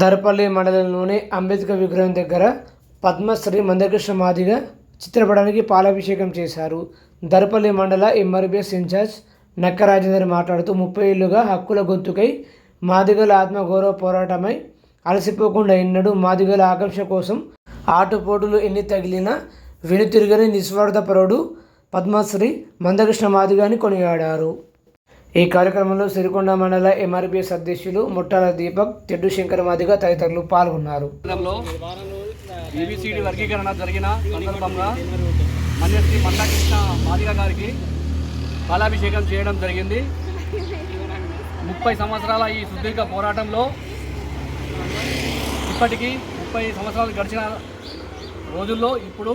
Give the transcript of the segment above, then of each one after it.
దర్పల్లి మండలంలోని అంబేద్కర్ విగ్రహం దగ్గర పద్మశ్రీ మందకృష్ణ మాదిగ చిత్రపటానికి పాలాభిషేకం చేశారు. దర్పల్లి మండల ఎంఆర్బిఎస్ ఇన్ఛార్జ్ నక్క రాజేందర్ మాట్లాడుతూ ముప్పై ఏళ్ళుగా హక్కుల గొంతుకై మాదిగల ఆత్మగౌరవ పోరాటమై అలసిపోకుండా ఎన్నడూ మాదిగల ఆకాంక్ష కోసం ఆటుపోటులు ఎన్ని తగిలినా వెనుతిరుగని నిస్వార్థపరుడు పద్మశ్రీ మందకృష్ణ మాదిగాని కొనియాడారు. ఈ కార్యక్రమంలో సిరికొండ మండల ఎంఆర్పిఎస్ అధ్యక్షులు ముట్టాల దీపక్ తెడ్డు శంకర్ మాదిగ తదితరులు పాల్గొన్నారు. ఏబిసిడి వర్గీకరణ జరిగిన సందర్భంగా మన్యశ్రీ మందాకృష్ణ మాదిగ గారికి పాలాభిషేకం చేయడం జరిగింది. ముప్పై సంవత్సరాల ఈ సుదీర్ఘ పోరాటంలో ఇప్పటికీ ముప్పై సంవత్సరాలు గడిచిన రోజుల్లో ఇప్పుడు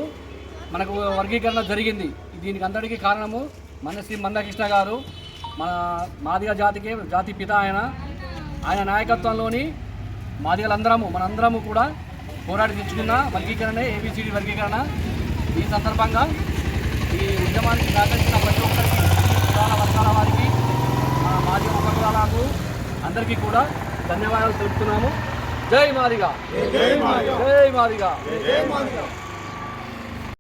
మనకు వర్గీకరణ జరిగింది. దీనికి అందరికీ కారణము మన శ్రీ మందకృష్ణ గారు. మన మాదిగ జాతికి జాతి పిత ఆయన. ఆయన నాయకత్వంలోని మాదిగలందరము మనందరము కూడా పోరాడి తెచ్చుకున్న వర్గీకరణ ఏబిసిడి వర్గీకరణ. ఈ సందర్భంగా ఈ ఉద్యమానికి సహకరించిన ప్రతి ఒక్కరికి ప్రధాన వర్గాల వారికి మన మాదిగ ఉపకులాలకు అందరికీ కూడా ధన్యవాదాలు తెలుపుతున్నాము. జై మాదిగా. జై మాదిగా. జై మాదిగా.